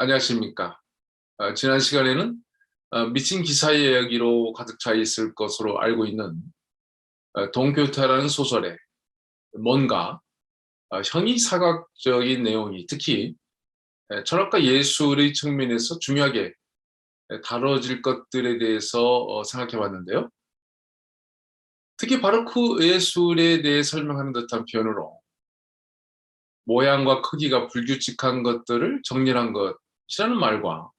안녕하십니까. 어, 지난 시간에는 어, 미친 기사 이야기로 가득 차 있을 것으로 알고 있는 어, 동교타라는 소설에 뭔가 어, 형이사각적인 내용이 특히 에, 철학과 예술의 측면에서 중요하게 에, 다뤄질 것들에 대해서 어, 생각해 봤는데요. 특히 바로크 예술에 대해 설명하는 듯한 표현으로 모양과 크기가 불규칙한 것들을 정렬한 것 이라는 말과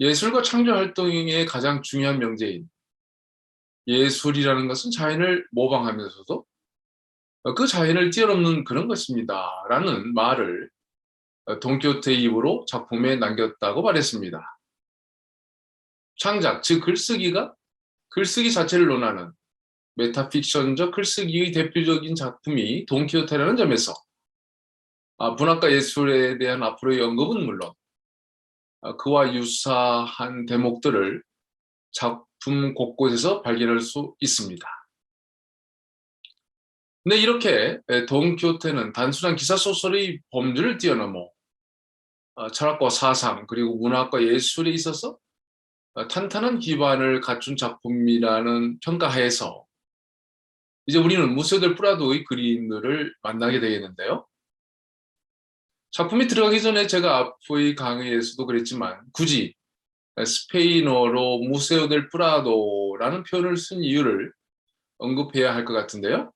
예술과 창조 활동의 가장 중요한 명제인 예술이라는 것은 자연을 모방하면서도 그 자연을 뛰어넘는 그런 것입니다. 라는 말을 동교태 입으로 작품에 남겼다고 말했습니다. 창작, 즉 글쓰기가 글쓰기 자체를 논하는 메타픽션적 글쓰기의 대표적인 작품이 동키호테라는 점에서 아, 문학과 예술에 대한 앞으로의 언급은 물론 아, 그와 유사한 대목들을 작품 곳곳에서 발견할 수 있습니다. 근데 이렇게 동키호테는 단순한 기사소설의 범주를 뛰어넘어 아, 철학과 사상 그리고 문학과 예술에 있어서 탄탄한 기반을 갖춘 작품이라는 평가하에서 이제 우리는 무세들 프라도의 그림들을 만나게 되겠는데요. 작품이 들어가기 전에 제가 앞의 강의에서도 그랬지만 굳이 스페인어로 무세오 델 프라도라는 표현을 쓴 이유를 언급해야 할 것 같은데요.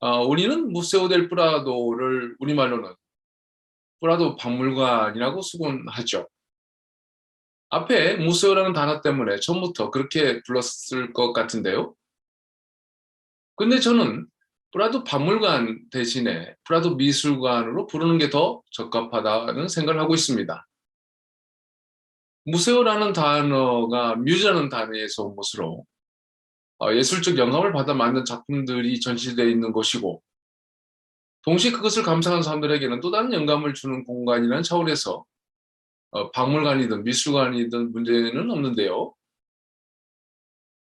어, 우리는 무세오 델 프라도를 우리말로는 프라도 박물관이라고 수곤 하죠. 앞에 무세오라는 단어 때문에 처음부터 그렇게 불렀을 것 같은데요. 근데 저는 프라도 박물관 대신에 프라도 미술관으로 부르는 게 더 적합하다는 생각을 하고 있습니다. 무세오라는 단어가 뮤즈라는 단어에서 온 것으로 어, 예술적 영감을 받아 만든 작품들이 전시되어 있는 곳이고 동시에 그것을 감상하는 사람들에게는 또 다른 영감을 주는 공간이라는 차원에서 어, 박물관이든 미술관이든 문제는 없는데요.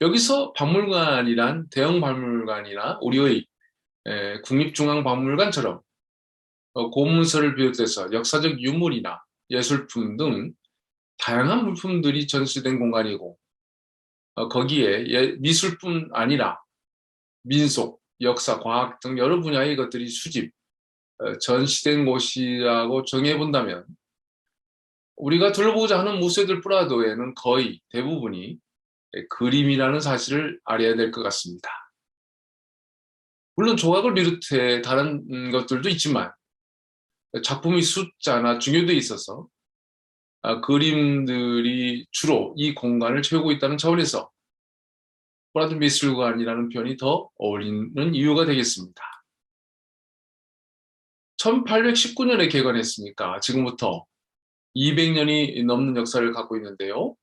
여기서 박물관이란 대형 박물관이나 우리의 국립중앙박물관처럼 어, 고문서를 비롯해서 역사적 유물이나 예술품 등 다양한 물품들이 전시된 공간이고 어, 거기에 예, 미술뿐 아니라 민속, 역사, 과학 등 여러 분야의 것들이 수집, 어, 전시된 곳이라고 정해본다면 우리가 둘러보고자 하는 무쇠들 프라도에는 거의 대부분이 그림이라는 사실을 알아야 될 것 같습니다. 물론 조각을 비롯해 다른 것들도 있지만 작품의 숫자나 중요도에 있어서 아, 그림들이 주로 이 공간을 채우고 있다는 차원에서 프라드 미술관이라는 표현이 더 어울리는 이유가 되겠습니다. 1819년에 개관했으니까 지금부터 200년이 넘는 역사를 갖고 있는데요.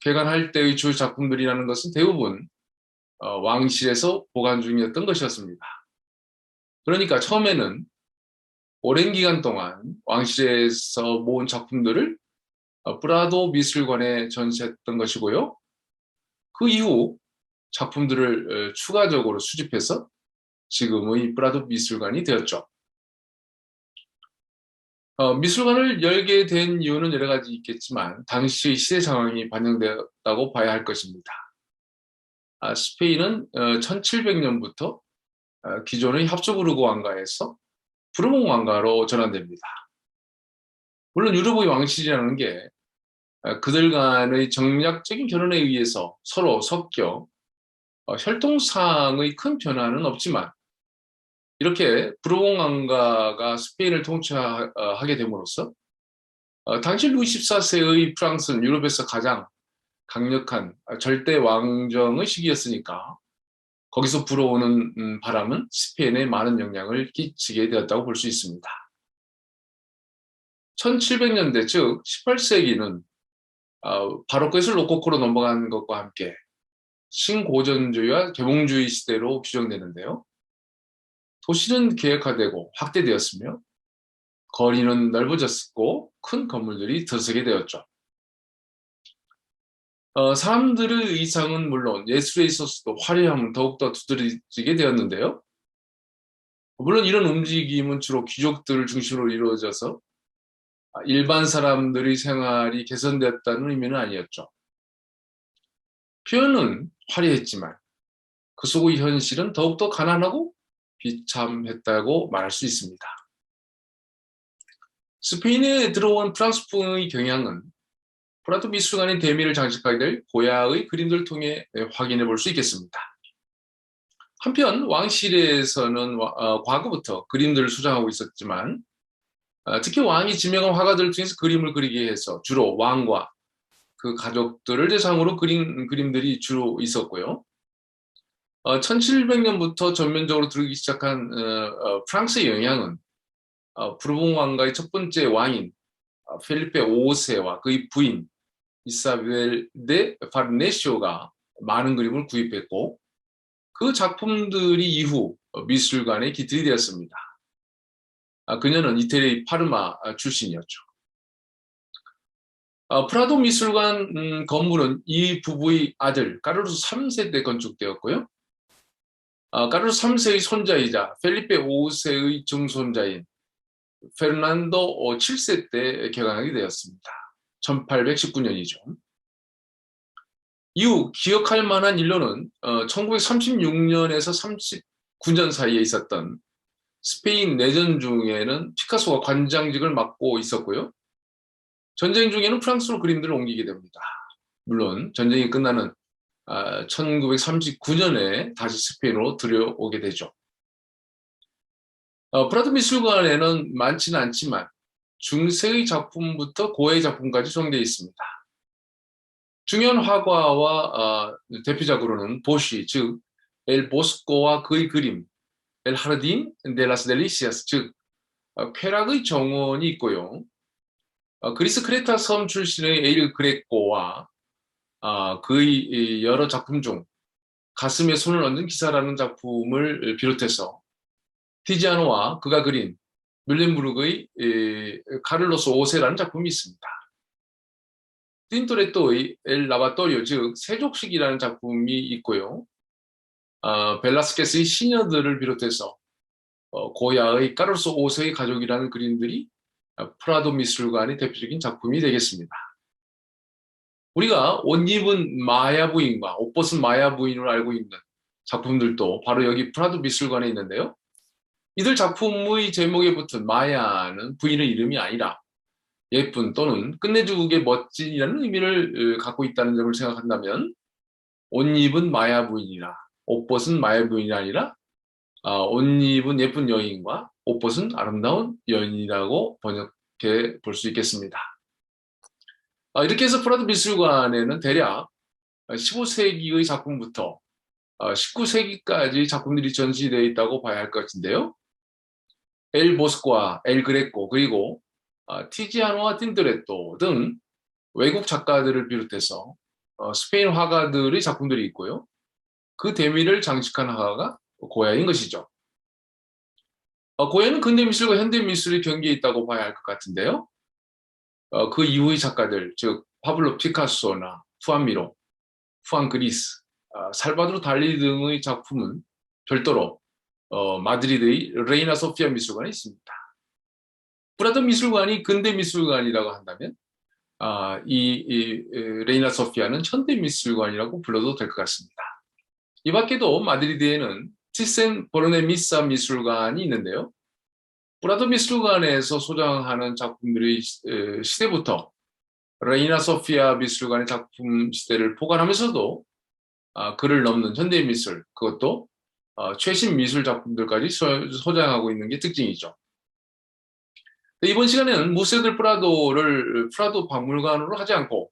개관할 때의 주 작품들이라는 것은 대부분 어, 왕실에서 보관 중이었던 것이었습니다. 그러니까 처음에는 오랜 기간 동안 왕실에서 모은 작품들을 어, 프라도 미술관에 전시했던 것이고요. 그 이후 작품들을 어, 추가적으로 수집해서 지금의 프라도 미술관이 되었죠. 어, 미술관을 열게 된 이유는 여러 가지 있겠지만 당시 시대 상황이 반영되었다고 봐야 할 것입니다. 아, 스페인은 어, 1700년부터 어, 기존의 합조부르그 왕가에서 부르몽 왕가로 전환됩니다. 물론 유럽의 왕실이라는 게 어, 그들 간의 정략적인 결혼에 의해서 서로 섞여 어, 혈통상의 큰 변화는 없지만 이렇게 부르봉 왕가가 스페인을 통치하게 됨으로써 어, 당시 루이 14세의 프랑스는 유럽에서 가장 강력한 절대 왕정의 시기였으니까 거기서 불어오는 음, 바람은 스페인에 많은 영향을 끼치게 되었다고 볼 수 있습니다. 1700년대 즉 18세기는 어, 바로크에서 로코코로 넘어간 것과 함께 신고전주의와 개봉주의 시대로 규정되는데요. 도시는 계획화되고 확대되었으며 거리는 넓어졌고 큰 건물들이 들어서게 되었죠. 어, 사람들의 의상은 물론 예술에 있어서도 화려함은 더욱더 두드러지게 되었는데요. 물론 이런 움직임은 주로 귀족들을 중심으로 이루어져서 일반 사람들의 생활이 개선됐다는 의미는 아니었죠. 표현은 화려했지만 그 속의 현실은 더욱더 가난하고 비참했다고 말할 수 있습니다. 스페인에 들어온 프랑스풍의 경향은 프라도 미술관의 대미를 장식하게 될 고야의 그림들을 통해 확인해 볼 수 있겠습니다. 한편 왕실에서는 어, 과거부터 그림들을 수장하고 있었지만 어, 특히 왕이 지명한 화가들을 통해서 그림을 그리게 해서 주로 왕과 그 가족들을 대상으로 그린 그림들이 주로 있었고요. 어, 1700년부터 전면적으로 들어오기 시작한 어, 어, 프랑스의 영향은 어, 부르봉 왕가의 첫 번째 왕인 어, 펠리페 5세와 그의 부인 이사벨 데 파르네시오가 많은 그림을 구입했고 그 작품들이 이후 미술관의 기틀이 되었습니다. 아, 그녀는 이태리 파르마 출신이었죠. 아, 프라도 미술관 음, 건물은 이 부부의 아들 까르로스 3세 때 건축되었고요. 아, 까르로스 3세의 손자이자 펠리페 5세의 증손자인 페르난도 7세 때 개관하게 되었습니다. 1819년이죠. 이후 기억할 만한 일로는 1936년에서 어, 39년 사이에 있었던 스페인 내전 중에는 피카소가 관장직을 맡고 있었고요. 전쟁 중에는 프랑스로 그림들을 옮기게 됩니다. 물론 전쟁이 끝나는 1939년에 아, 다시 스페인으로 들여오게 되죠. 어, 프라드 미술관에는 많지는 않지만 중세의 작품부터 고의 작품까지 소되어 있습니다. 중요한 화가와 어, 대표작으로는 보시, 즉, 엘 보스코와 그의 그림, 엘 하르딘 데 라스 델리시아스, 즉, 어, 쾌락의 정원이 있고요. 어, 그리스 크레타 섬 출신의 에일 그레코와 어, 그의 여러 작품 중 가슴에 손을 얹은 기사라는 작품을 비롯해서 티지아노와 그가 그린 뮬렌부르크의 카를로스 5세라는 작품이 있습니다. 틴토레토의 엘 라바토리오 즉 세족식이라는 작품이 있고요. 어, 벨라스케스의 시녀들을 비롯해서 어, 고야의 카를로스 5세의 가족이라는 그림들이 프라도 미술관의 대표적인 작품이 되겠습니다. 우리가 옷 입은 마야 부인과 옷 벗은 마야 부인을 알고 있는 작품들도 바로 여기 프라도 미술관에 있는데요. 이들 작품의 제목에 붙은 마야는 부인의 이름이 아니라 예쁜 또는 끝내주게 멋진이라는 의미를 어, 갖고 있다는 점을 생각한다면 옷 입은 마야 부인이라 옷 벗은 마야 부인이 아니라 어, 옷 입은 예쁜 여인과 옷 벗은 아름다운 여인이라고 번역해 볼 수 있겠습니다. 어, 이렇게 해서 프라드 미술관에는 대략 15세기의 작품부터 19세기까지 작품들이 전시되어 있다고 봐야 할 것인데요. 엘 보스코와 엘 그레코 그리고 어, 티지아노와 틴드레토 등 외국 작가들을 비롯해서 어, 스페인 화가들의 작품들이 있고요. 그 대미를 장식한 화가가 고야인 것이죠. 어, 고야는 근대미술과 현대미술의 경계에 있다고 봐야 할 것 같은데요. 어, 그 이후의 작가들, 즉 파블로 피카소나 푸안미로, 푸안 그리스, 어, 살바도르 달리 등의 작품은 별도로 어, 마드리드의 레이나 소피아 미술관에 있습니다. 프라도 미술관이 근대 미술관이라고 한다면 아, 이, 이 레이나 소피아는 현대 미술관이라고 불러도 될 것 같습니다. 이 밖에도 마드리드에는 티센 보르네미사 미술관이 있는데요. 프라도 미술관에서 소장하는 작품들의 시대부터 레이나 소피아 미술관의 작품 시대를 포괄하면서도 아, 그를 넘는 현대 미술, 그것도 어, 최신 미술 작품들까지 소, 장하고 있는 게 특징이죠. 이번 시간에는 무세들 프라도를 프라도 박물관으로 하지 않고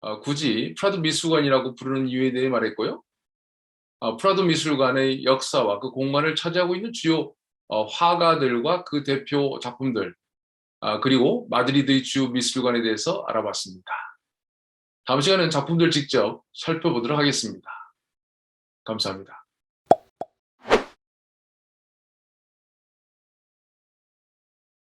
어, 굳이 프라도 미술관이라고 부르는 이유에 대해 말했고요. 어, 프라도 미술관의 역사와 그 공간을 차지하고 있는 주요 어, 화가들과 그 대표 작품들 아, 그리고 마드리드의 주요 미술관에 대해서 알아봤습니다. 다음 시간에는 작품들 직접 살펴보도록 하겠습니다. 감사합니다.